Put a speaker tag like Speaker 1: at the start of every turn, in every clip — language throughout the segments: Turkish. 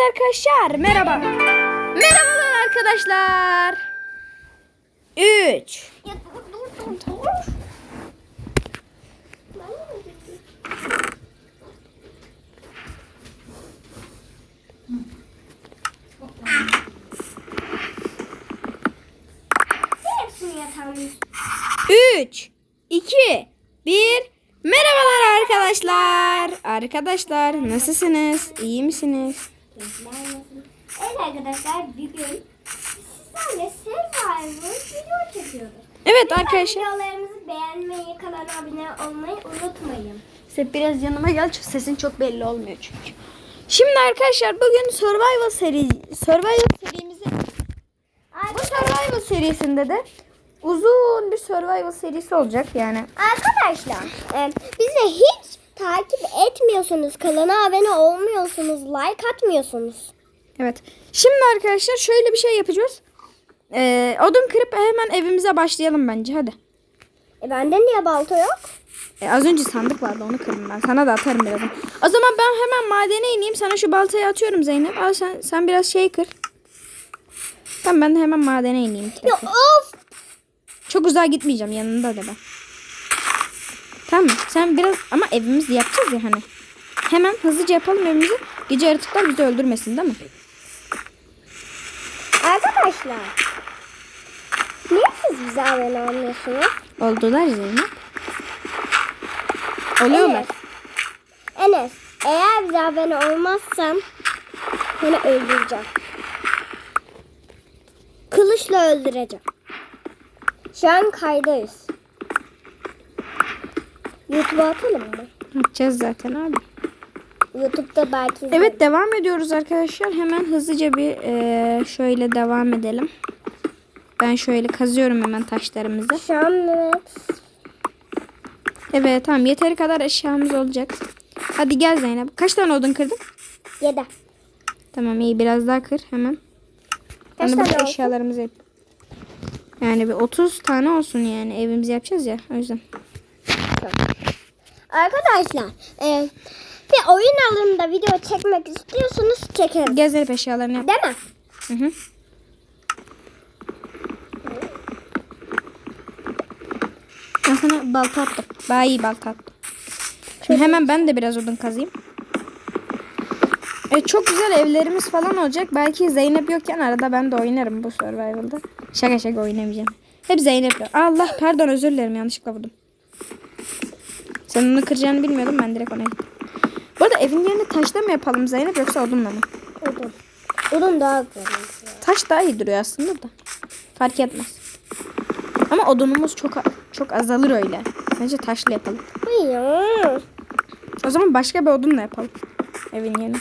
Speaker 1: Evet arkadaşlar merhaba. Merhabalar arkadaşlar. 3 3 2 1 Merhabalar arkadaşlar. Arkadaşlar nasılsınız? İyi misiniz? Evet arkadaşlar bugün sizlerle Survivor video çekiyoruz. Evet arkadaşlar. Videolarımızı beğenmeyi, kanala abone olmayı unutmayın. Sen biraz yanıma gel sesin çok belli olmuyor çünkü. Şimdi arkadaşlar bugün Survival seri Survival serimizi bu Survival serisinde de uzun bir Survival serisi olacak yani. Arkadaşlar e, bize hiç takip etmiyorsunuz. Kanala abone olmuyorsunuz. Like atmıyorsunuz. Evet. Şimdi arkadaşlar şöyle bir şey yapacağız. Ee, odun kırıp hemen evimize başlayalım bence. Hadi. E bende niye balta yok? E az önce sandık vardı onu kırdım ben. Sana da atarım birazdan. O zaman ben hemen madene ineyim. Sana şu baltayı atıyorum Zeynep. Al sen, sen biraz şey kır. Tamam ben de hemen madene ineyim. Ya of! Çok uzağa gitmeyeceğim yanında da ben. Tamam sen biraz ama evimizi yapacağız ya hani. Hemen hızlıca yapalım evimizi. Gece yaratıklar bizi öldürmesin değil mi? Arkadaşlar. Niye siz bize abone olmuyorsunuz? Oldular Zeynep. Oluyorlar. Enes, Enes eğer bize abone olmazsan seni öldüreceğim. Kılıçla öldüreceğim. Şu an kaydayız. YouTube'a atalım mı? Atacağız zaten abi. YouTube'da belki izlerim. Evet devam ediyoruz arkadaşlar. Hemen hızlıca bir e, şöyle devam edelim. Ben şöyle kazıyorum hemen taşlarımızı. Şu evet. Evet tamam yeteri kadar eşyamız olacak. Hadi gel Zeynep. Kaç tane odun kırdın? Yedi. Tamam iyi biraz daha kır hemen. Kaç yani tane eşyalarımızı yap. Yani bir 30 tane olsun yani evimizi yapacağız ya o yüzden. Tamam. Arkadaşlar e, bir oyun alımda video çekmek istiyorsanız çekelim. Gezerip eşyalarını Değil mi? Hı hı. Ben sana balta attım. Bayi balta attım. Şimdi hemen ben de biraz odun kazayım. E, çok güzel evlerimiz falan olacak. Belki Zeynep yokken arada ben de oynarım bu Survival'da. Şaka şaka oynamayacağım. Hep Zeynep yok. Allah pardon özür dilerim yanlışlıkla vurdum. Ben onu kıracağını bilmiyordum. Ben direkt ona gittim. Bu arada evin yerini taşla mı yapalım Zeynep yoksa odunla mı? Odun. Odun daha güzel. Taş daha iyi duruyor aslında da. Fark etmez. Ama odunumuz çok çok azalır öyle. Bence taşla yapalım. Hayır. O zaman başka bir odunla yapalım. Evin yerini.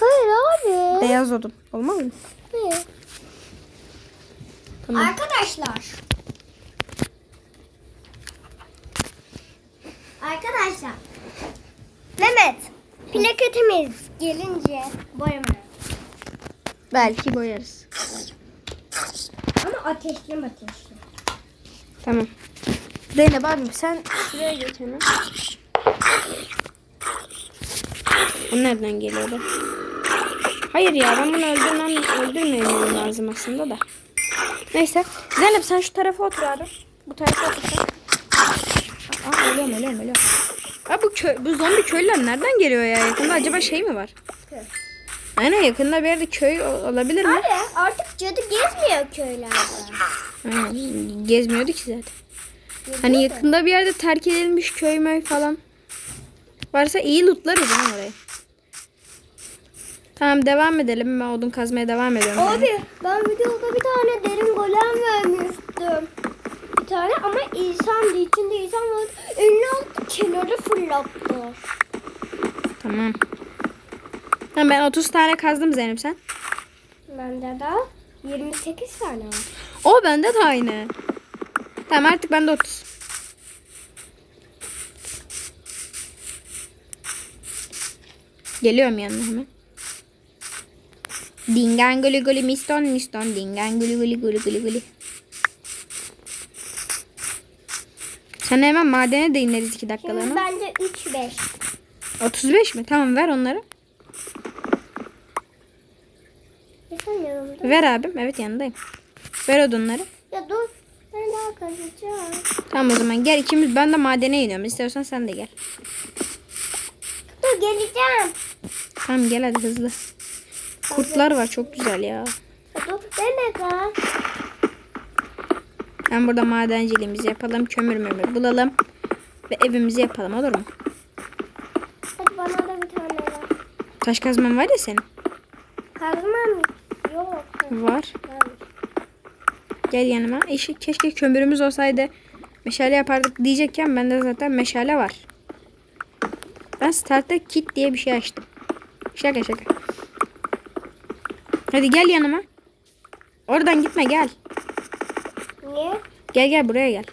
Speaker 1: Hayır abi. Beyaz odun. Olmaz mı? Hayır. Tamam. Arkadaşlar. Arkadaşlar. Mehmet. Plaketimiz gelince boyamaya. Belki boyarız. Ama ateşli mi ateşli? Tamam. Zeynep abim sen şuraya geç hemen. Bu nereden geliyordu? Hayır ya ben bunu öldürmem, öldürmeyeyim lazım aslında da. Neyse. Zeynep sen şu tarafa otur abi. Bu tarafa otur. Aa, ölüyorum ölüyorum ölüyorum. Aa, bu, kö bu zombi köylüler nereden geliyor ya? Yakında acaba şey mi var? Köy. Aynen yakında bir yerde köy olabilir mi? Abi artık cadı gezmiyor köylerde. Aynen, gezmiyordu ki zaten. Geziyordu. Hani yakında bir yerde terk edilmiş köy möy falan. Varsa iyi lootlarız ha orayı. Tamam devam edelim. Ben odun kazmaya devam ediyorum. Abi yani. ben videoda bir tane derin golem vermiştim tane ama insan insandı. İçinde insan var Elini aldı kenara fırlattı. Tamam. Tamam ben 30 tane kazdım Zeynep sen. Bende de 28 tane var. O bende de aynı. Tamam artık bende 30. Geliyorum yanına hemen. Dingan gülü gülü miston miston dingan gülü gülü gülü gülü gülü. Sen hemen madene de ineriz 2 dakikalığına. Şimdi bence 3-5. 35 mi? Tamam ver onları. Ver abim. Evet yanındayım. Ver odunları. Ya dur. Ben daha kazacağım. Tamam o zaman gel ikimiz ben de madene iniyorum. İstiyorsan sen de gel. Dur geleceğim. Tamam gel hadi hızlı. Kurtlar var çok güzel ya. Ya Dur deme kız. Ben burada madenciliğimizi yapalım. Kömür mümür bulalım. Ve evimizi yapalım olur mu? Hadi bana da bir tane ver. Taş kazman var ya senin. Kazmam yok. Var. Gel yanıma. İşi keşke kömürümüz olsaydı meşale yapardık diyecekken bende zaten meşale var. Ben startta kit diye bir şey açtım. Şaka şaka. Hadi gel yanıma. Oradan gitme gel tane. Gel gel buraya gel.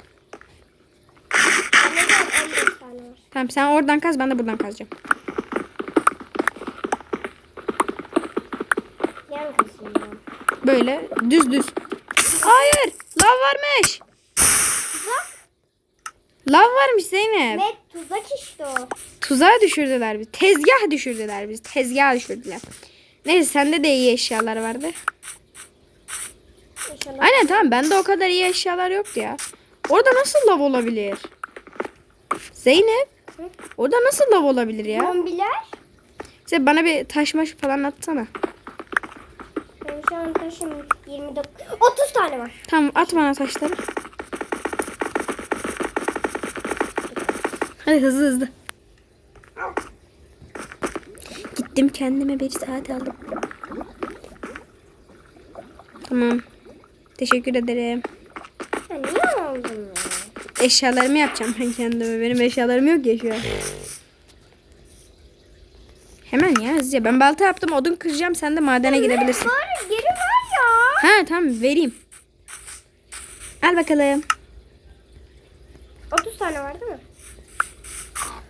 Speaker 1: Tamam sen oradan kaz ben de buradan kazacağım. Böyle düz düz. Hayır lav varmış. Tuzak. Lav varmış Zeynep. Evet tuzak işte o. Tuzağa düşürdüler bizi. Tezgah düşürdüler bizi. Tezgah düşürdüler. Neyse sende de iyi eşyalar vardı. Aynen tamam bende o kadar iyi eşyalar yoktu ya. Orada nasıl lav olabilir? Zeynep. Hı? Orada nasıl lav olabilir ya? Bombiler? Sen bana bir taş maş falan atsana. Ben şu an taşım 29. 30 tane var. Tamam at bana taşları. Hadi hızlı hızlı. Gittim kendime bir saat aldım. Tamam. Teşekkür ederim. Ya niye aldın ya? Eşyalarımı yapacağım ben kendime. Benim eşyalarım yok ya şu Hemen ya hızlıca. Ben balta yaptım odun kıracağım. Sen de madene girebilirsin. Var, geri var ya. Ha tamam vereyim. Al bakalım. 30 tane var değil mi?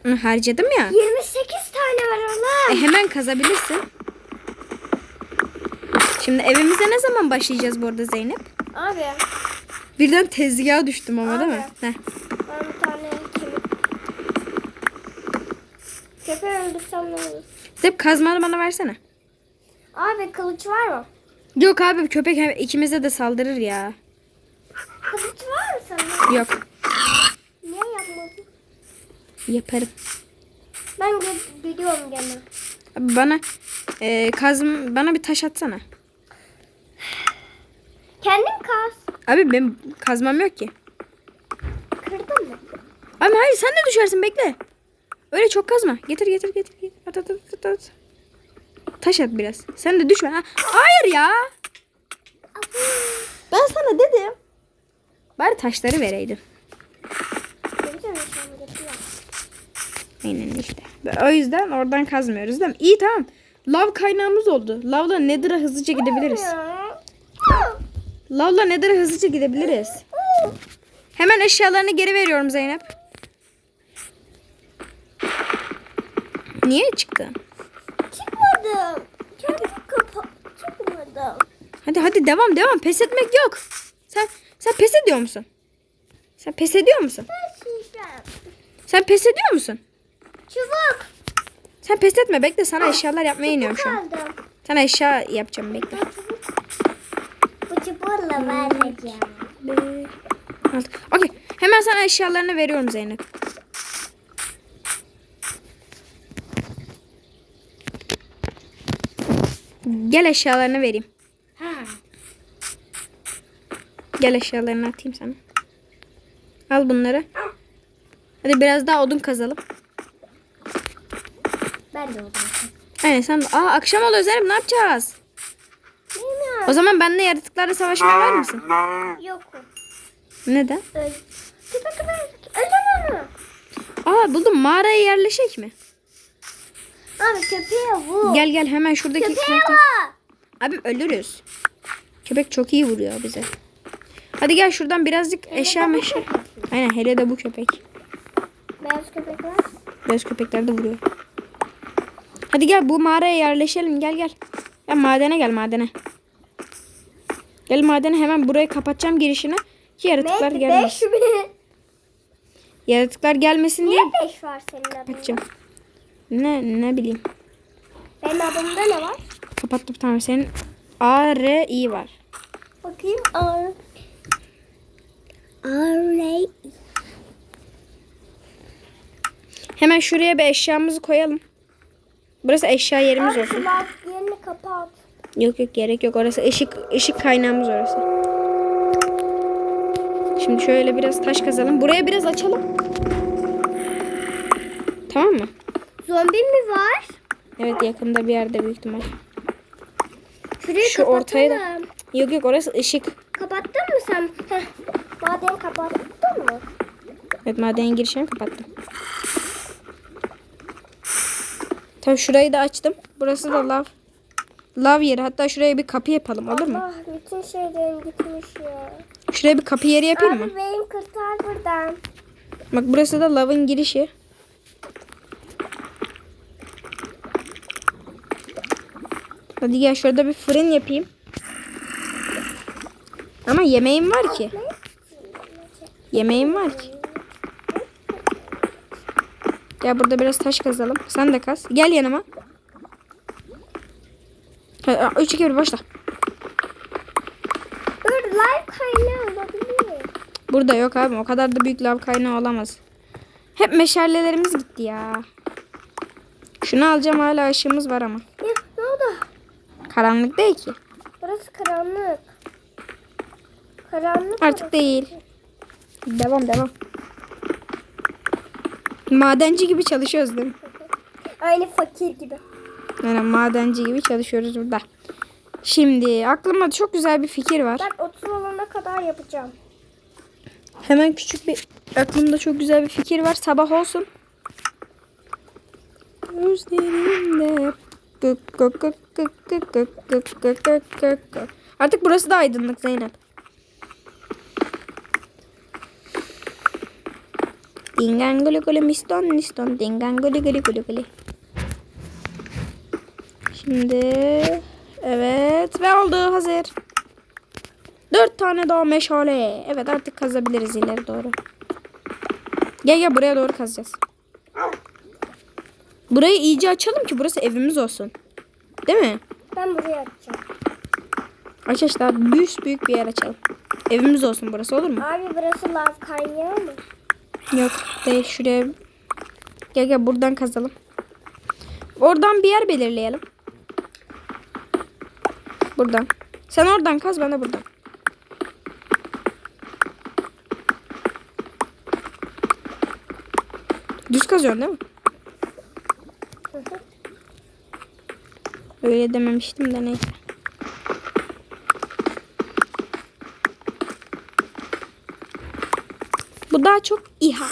Speaker 1: Hı, harcadım ya. 28 tane var oğlum. E, hemen kazabilirsin. Şimdi evimize ne zaman başlayacağız bu arada Zeynep? Abi. Birden tezgaha düştüm ama Abi. değil mi? Heh. Ben bir tane kemik. Köpeği öldürsem ne olur? Hep kazmanı bana versene. Abi kılıç var mı? Yok abi köpek ikimize de saldırır ya. Kılıç var mı sana? Yok. Niye yapmadın? Yaparım. Ben gidiyorum gene. Abi bana e, kazım bana bir taş atsana. Kendin kaz. Abi ben kazmam yok ki. Kırdın mı? Abi hayır sen de düşersin bekle. Öyle çok kazma. Getir getir getir. At, at, at, at. Taş at biraz. Sen de düşme. Ha. Hayır ya. Ben sana dedim. Bari taşları vereydim. Aynen işte. O yüzden oradan kazmıyoruz değil mi? İyi tamam. Lav kaynağımız oldu. Lavla Nether'a hızlıca gidebiliriz. Hayır. Lavla neden hızlıca gidebiliriz. Hemen eşyalarını geri veriyorum Zeynep. Niye çıktı? Çıkmadım. Kendimi kapa çıkmadım. Hadi hadi devam devam. Pes etmek yok. Sen sen pes ediyor musun? Sen pes ediyor musun? Pes Sen pes ediyor musun? Çubuk. Sen pes etme bekle sana eşyalar yapmaya iniyorum şu an. Sana eşya yapacağım bekle da ben alacağım. Okey. Hemen sana eşyalarını veriyorum Zeynep. Gel eşyalarını vereyim. Ha. Gel eşyalarını atayım sana. Al bunları. Hadi biraz daha odun kazalım. Ben de odun kazalım. Aynen sen de. Aa akşam oluyor Zeynep ne yapacağız? O zaman benimle yaratıklarla savaşmaya var mısın? Yok. Neden? Öl. Tepe Aa buldum. Mağaraya yerleşek mi? Abi köpeğe vur. Gel gel hemen şuradaki köpeğe vur. Abi ölürüz. Köpek çok iyi vuruyor bize. Hadi gel şuradan birazcık hele eşya meşya. Aynen hele de bu köpek. Beyaz köpekler. Beyaz köpekler de vuruyor. Hadi gel bu mağaraya yerleşelim. Gel gel. Ya madene gel madene. Gel madene hemen burayı kapatacağım girişini. Ki yaratıklar Met gelmesin. Yaratıklar gelmesin Niye diye. Niye 5 var senin kapatacağım. adında? Ne, ne bileyim. Benim adımda ne var? Kapattım tamam senin. A, R, I var. Bakayım A, A, R, I. Hemen şuraya bir eşyamızı koyalım. Burası eşya yerimiz Abi, olsun. Abi yerini kapat. Yok yok gerek yok orası ışık ışık kaynağımız orası. Şimdi şöyle biraz taş kazalım. Buraya biraz açalım. Tamam mı? Zombi mi var? Evet yakında bir yerde büyük ihtimal. Şurayı Şu ortaya da... Yok yok orası ışık. Kapattın mı sen? Heh. Maden kapattın mı? Evet maden girişini kapattım. Tamam şurayı da açtım. Burası da lav. Lav yeri. Hatta şuraya bir kapı yapalım olur mu? Allah bütün şeylerim gitmiş ya. Şuraya bir kapı yeri yapayım mı? Abi benim kurtar buradan. Bak burası da lavın girişi. Hadi gel şurada bir fırın yapayım. Ama yemeğim var ki. Yemeğim var ki. Gel burada biraz taş kazalım. Sen de kaz. Gel yanıma. 3 2 1 başla. Dur live kaynağı olabilir. Burada yok abi. O kadar da büyük lav kaynağı olamaz. Hep meşalelerimiz gitti ya. Şunu alacağım hala ışığımız var ama. Ya, ne oldu? Karanlık değil ki. Burası karanlık. Karanlık. Artık burası. değil. Devam devam. Madenci gibi çalışıyoruz değil mi? Aynı fakir gibi. Böyle madenci gibi çalışıyoruz burada. Şimdi aklıma çok güzel bir fikir var. Ben 30 olana kadar yapacağım. Hemen küçük bir aklımda çok güzel bir fikir var. Sabah olsun. Gözlerinde gık gık gık gık gık gık gık gık gık gık gık. Artık burası da aydınlık Zeynep. Dingan gülü gülü miston miston dingan gülü gülü gülü gülü. Şimdi evet ve oldu hazır. Dört tane daha meşale. Evet artık kazabiliriz ileri doğru. Gel gel buraya doğru kazacağız. Burayı iyice açalım ki burası evimiz olsun. Değil mi? Ben burayı açacağım. Arkadaşlar büyük büyük bir yer açalım. Evimiz olsun burası olur mu? Abi burası lav kaynağı mı? Yok değil şuraya. Gel gel buradan kazalım. Oradan bir yer belirleyelim. Buradan. Sen oradan kaz ben de buradan. Düz kazıyorsun değil mi? Öyle dememiştim de neyse. Bu daha çok İHA.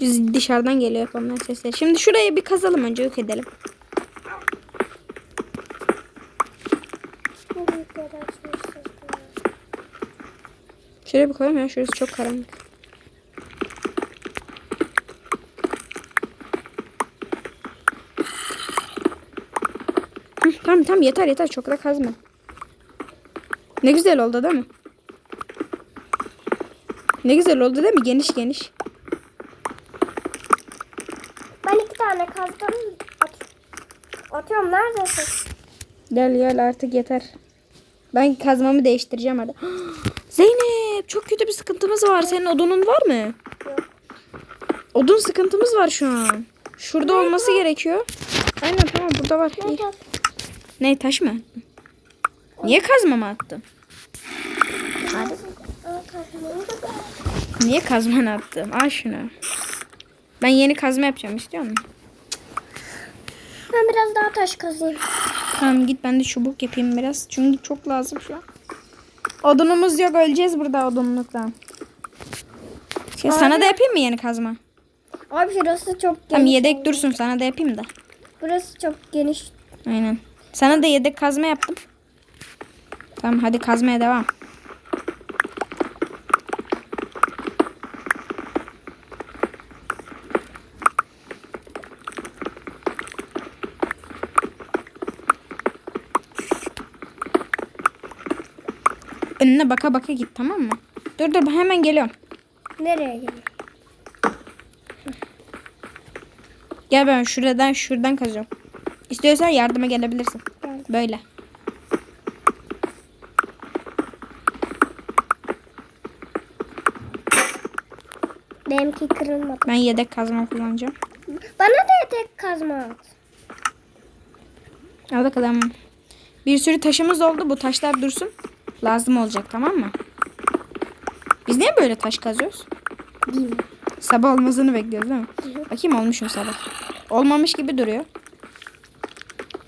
Speaker 1: Düz dışarıdan geliyor yapanlar sesler. Şimdi şuraya bir kazalım önce yok edelim. Şöyle bir koyayım ya. Şurası çok karanlık. tamam tamam yeter yeter. Çok da kazma. Ne güzel oldu değil mi? Ne güzel oldu değil mi? Geniş geniş. Ben iki tane kazdım. At Atıyorum neredesin? Gel gel artık yeter. Ben kazmamı değiştireceğim hadi. çok kötü bir sıkıntımız var. Senin odunun var mı? Yok. Odun sıkıntımız var şu an. Şurada Nerede? olması gerekiyor. Aynen tamam burada var. Ne, Taş? ne taş mı? Niye kazma mı attın? Hadi. Niye kazmanı attım? Al şunu. Ben yeni kazma yapacağım istiyor musun? Ben biraz daha taş kazayım. Tamam git ben de çubuk yapayım biraz. Çünkü çok lazım şu an. Odunumuz yok öleceğiz burada odunluktan. Şey, Abi- sana da yapayım mı yeni kazma? Abi şurası çok geniş. Tam yedek oldu. dursun sana da yapayım da. Burası çok geniş. Aynen. Sana da yedek kazma yaptım. Tamam hadi kazmaya devam. Önüne baka baka git tamam mı? Dur dur hemen geliyorum. Nereye geliyorum? Gel ben şuradan şuradan kazıyorum. İstiyorsan yardıma gelebilirsin. Evet. Böyle. Benimki kırılmadı. Ben yedek kazma kullanacağım. Bana da yedek kazma at. Al bakalım. Bir sürü taşımız oldu. Bu taşlar dursun. Lazım olacak tamam mı? Biz niye böyle taş kazıyoruz? Bilmiyorum. Sabah olmasını bekliyoruz değil mi? Hı. Bakayım olmuş mu sabah? Olmamış gibi duruyor.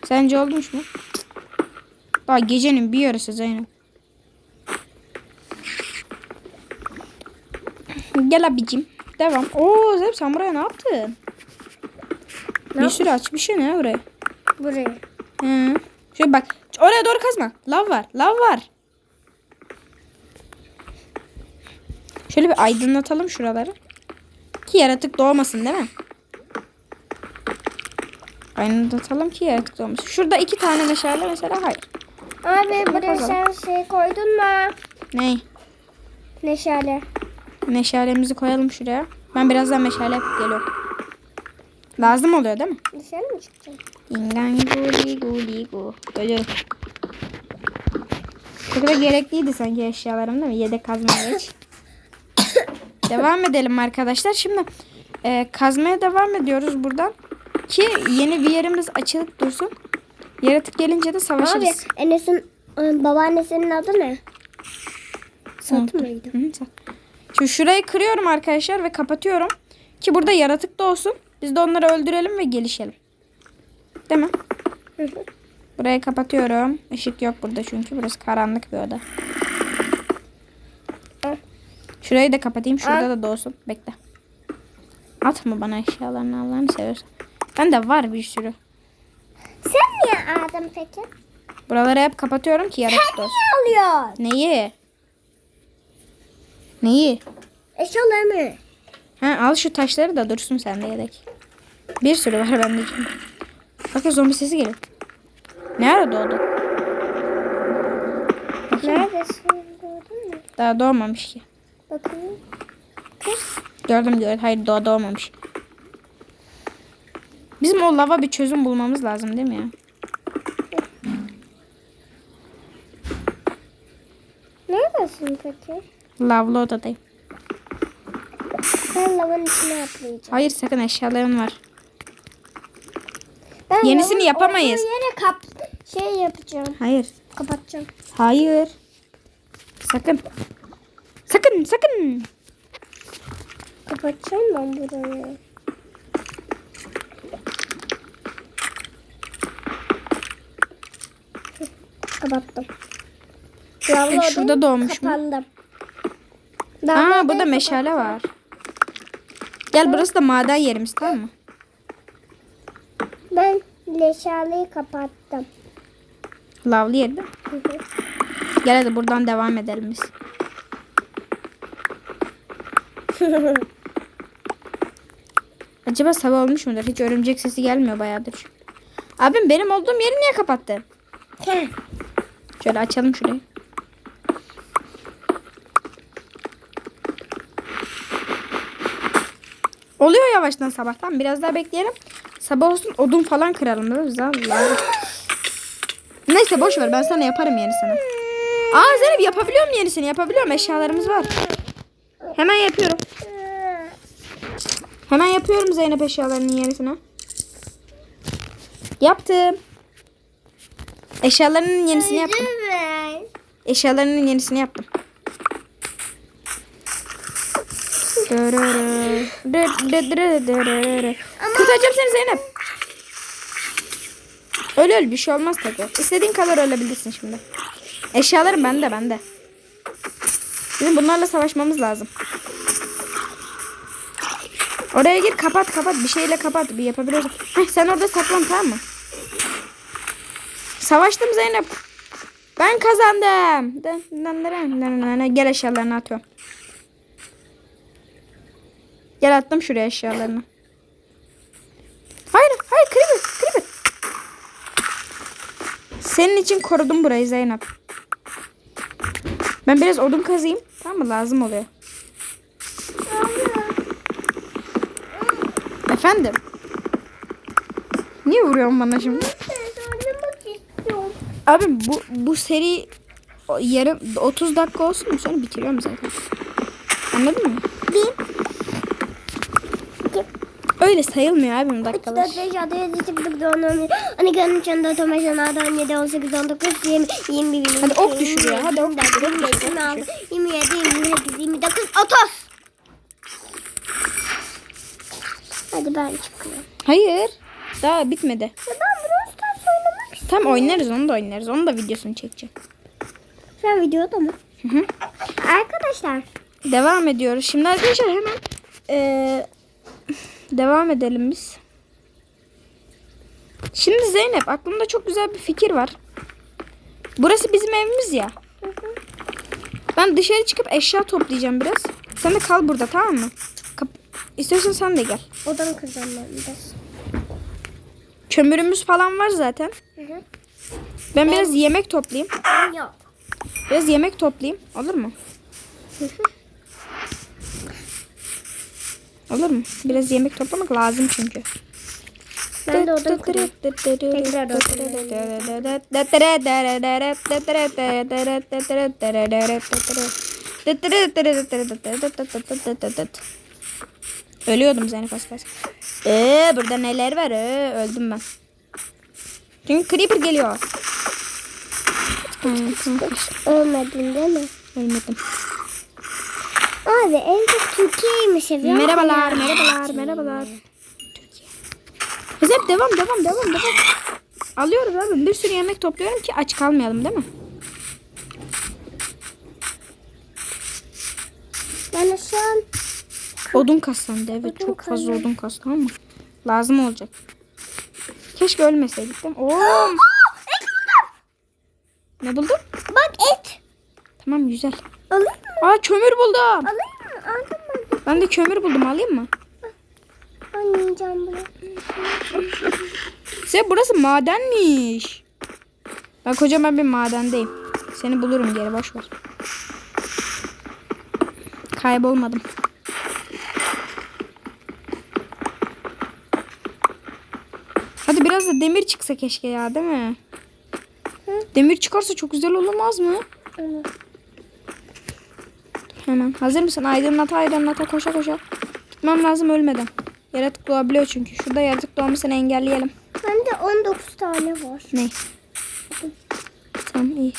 Speaker 1: Sence olmuş mu? Daha gecenin bir yarısı Zeynep. Gel abicim. Devam. Oo Zeynep sen buraya ne yaptın? Ne bir sürü açmışsın şey ya buraya. Buraya. Hı. Şöyle bak. Oraya doğru kazma. Lav var. Lav var. Şöyle bir aydınlatalım şuraları. Ki yaratık doğmasın değil mi? Aydınlatalım ki yaratık doğmasın. Şurada iki tane meşale mesela hayır. Abi buraya sen şey koydun mu? Ney? Meşale. Meşalemizi koyalım şuraya. Ben birazdan meşale yapıp geliyorum. Lazım oluyor değil mi? Meşale mi çıkacak? İngan guli guli gu. Böyle. Bu kadar gerekliydi sanki eşyalarım değil mi? Yedek kazma geç. Devam edelim arkadaşlar. Şimdi e, kazmaya devam ediyoruz buradan. Ki yeni bir yerimiz açılıp dursun. Yaratık gelince de savaşırız. Abi Enes'in e, babaannesinin adı ne? Satı mıydı? sat. Şimdi şurayı kırıyorum arkadaşlar ve kapatıyorum. Ki burada yaratık da olsun. Biz de onları öldürelim ve gelişelim. Değil mi? Hı Burayı kapatıyorum. Işık yok burada çünkü burası karanlık bir oda. Şurayı da kapatayım. Şurada da doğsun. Bekle. Atma bana eşyalarını Allah'ını seversen. Ben de var bir sürü. Sen niye aldın peki? Buraları hep kapatıyorum ki yaratık Sen olsun. niye alıyorsun? Neyi? Neyi? Eşyalarımı. Ha, al şu taşları da dursun sende yedek. Bir sürü var bende şimdi. Bakın zombi sesi geliyor. Ne ara doğdu? Bakayım. Neredesin? Daha doğmamış ki. Bakayım. Pus. Gördüm diyor. Hayır doğa doğmamış. Bizim o lava bir çözüm bulmamız lazım değil mi ya? Neredesin peki? Lavlı odadayım. Ben lavanın içine atlayacağım. Hayır sakın eşyaların var. Ben Yenisini yapamayız. yere kap şey yapacağım. Hayır. Kapatacağım. Hayır. Sakın. Sakın sakın. Kapatacağım ben burayı. Kapattım. Lavabo şurada doğmuş kapandım. mu? Aa burada meşale kapattım. var. Gel burası da maden yerimiz tamam mı? Ben meşaleyi kapattım. Lavlı yerde. Gel hadi buradan devam edelim biz. Acaba sabah olmuş mudur? Hiç örümcek sesi gelmiyor bayağıdır. Abim benim olduğum yeri niye kapattı? Şöyle açalım şurayı. Oluyor yavaştan sabahtan. Biraz daha bekleyelim. Sabah olsun odun falan kıralım diyoruz. Neyse boş ver. Ben sana yaparım yenisini. Aa Zeynep yapabiliyor muyum yenisini? Yapabiliyorum. Eşyalarımız var. Hemen yapıyorum. Hemen yapıyorum Zeynep eşyalarının yarısını. Yaptım. Eşyalarının yenisini yaptım. Eşyalarının yenisini yaptım. Kurtaracağım seni Zeynep. Öl öl bir şey olmaz tabi. İstediğin kadar ölebilirsin şimdi. Eşyalarım bende bende. Bizim bunlarla savaşmamız lazım. Oraya gir kapat kapat bir şeyle kapat bir yapabilirsin. Heh, sen orada saklan tamam mı? Savaştım Zeynep. Ben kazandım. Gel eşyalarını atıyorum. Gel attım şuraya eşyalarını. Hayır hayır creeper creeper. Senin için korudum burayı Zeynep. Ben biraz odun kazayım. Tamam mı? Lazım oluyor. Efendim? Niye vuruyorsun bana şimdi? Abi bu bu seri yarım 30 dakika olsun mu sonra bitiriyorum zaten. Anladın mı? Bir. Öyle sayılmıyor abi bu dakikalar. 3, 4, 5, 6, 7, 8, 9, 10, 11, 12, 13, 14, 15, 16, 17, 18, 19, 20, 21, 22, Hadi ok düşürüyor. 26, 27, 28, 29, 30. Hadi ben çıkıyorum. Hayır. Daha bitmedi. Ya ben Brawl Stars oynamak istiyorum. Tam oynarız onu da oynarız. Onu da videosunu çekecek. Sen videoda mı? Hı hı. Arkadaşlar. Devam ediyoruz. Şimdi arkadaşlar hemen ee, devam edelim biz. Şimdi Zeynep aklımda çok güzel bir fikir var. Burası bizim evimiz ya. Hı hı. Ben dışarı çıkıp eşya toplayacağım biraz. Sen de kal burada tamam mı? İstersen sen de gel. Odamı kıracağım ben biraz. Kömürümüz falan var zaten. Hı hı. Ben, ben biraz yemek toplayayım. Yok. Biraz yemek toplayayım. Olur mu? Olur mu? Biraz yemek toplamak lazım çünkü. Ben de odamı kırayım. Tekrar odamı kırayım. Ölüyordum Zeynep az Ee, burada neler var? Ee, öldüm ben. Çünkü Creeper geliyor. Hmm, Ölmedin değil mi? Ölmedim. Abi en çok mi ev. Merhabalar, merhabalar, merhabalar. Türkiye. hep devam, devam, devam, devam. Alıyoruz abi. Bir sürü yemek topluyorum ki aç kalmayalım değil mi? Odun kaslandı evet odun çok fazla odun kastı ama lazım olacak. Keşke ölmeseydik değil Oo. et buldum. Ne buldun? Bak et. Tamam güzel. Alayım mı? Aa kömür buldum. Alayım mı? Aldım mı? Ben de kömür buldum alayım mı? Oynayacağım bunu. Sen burası madenmiş. Ben kocaman bir madendeyim. Seni bulurum geri boş ver. Kaybolmadım. biraz da demir çıksa keşke ya değil mi? Hı? Demir çıkarsa çok güzel olmaz mı? Hı. Hemen. Hazır mısın? Aydınlata aydınlata koşa koşa. Gitmem lazım ölmeden. Yaratık doğabiliyor çünkü. Şurada yaratık doğmasını engelleyelim. Ben de 19 tane var. Ne? Tamam iyi.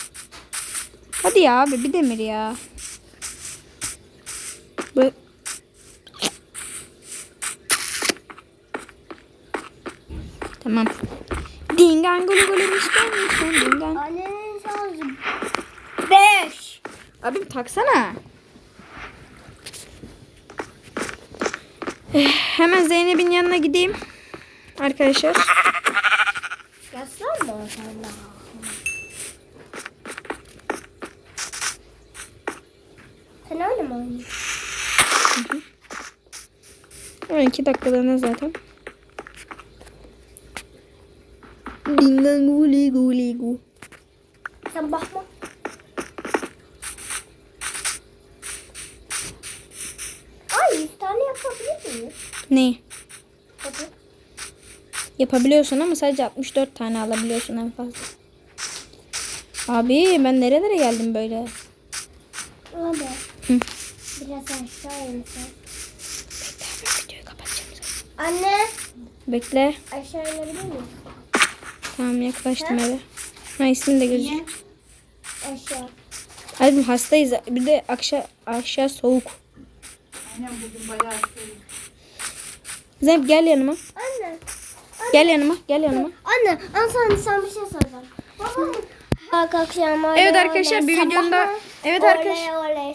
Speaker 1: Hadi ya abi bir demir ya. Tamam. Dingen golü golü ister misin? Dingen. Annenin şarjı. Beş. Abim taksana. Eh, hemen Zeynep'in yanına gideyim. Arkadaşlar. Yaslan mı? Sen öyle mi oynuyorsun? 12 dakikalığına zaten. Bingangu ligu ligu. Sen mı Ay yüz tane yapabilir miyiz? Ne? Tabii. Yapabiliyorsun ama sadece 64 tane alabiliyorsun en fazla. Abi ben nerelere geldim böyle? Abi. Hı. Biraz aşağı insen. Bekle ben videoyu kapatacağım. Anne. Bekle. Aşağı inebilir misin? Tamam yaklaştım eve. Ha ismin de gözüküyor. Aşağı. Albüm hastayız. Bir de akşam aşağı soğuk. Annem bugün bayağı soğuk. Zeynep gel yanıma. Anne. anne. Gel yanıma. Gel yanıma. Anne, anne sana, sana bir şey soracağım. Babam Bak akşam Evet arkadaşlar bir videonun daha Evet arkadaşlar.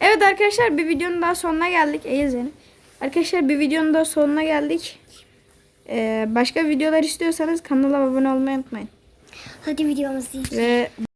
Speaker 1: Evet arkadaşlar bir videonun daha sonuna geldik. Ey Zeynep. Arkadaşlar bir videonun daha sonuna geldik. Ee, başka videolar istiyorsanız kanala abone olmayı unutmayın. Hadi videomuzu izleyelim. Ve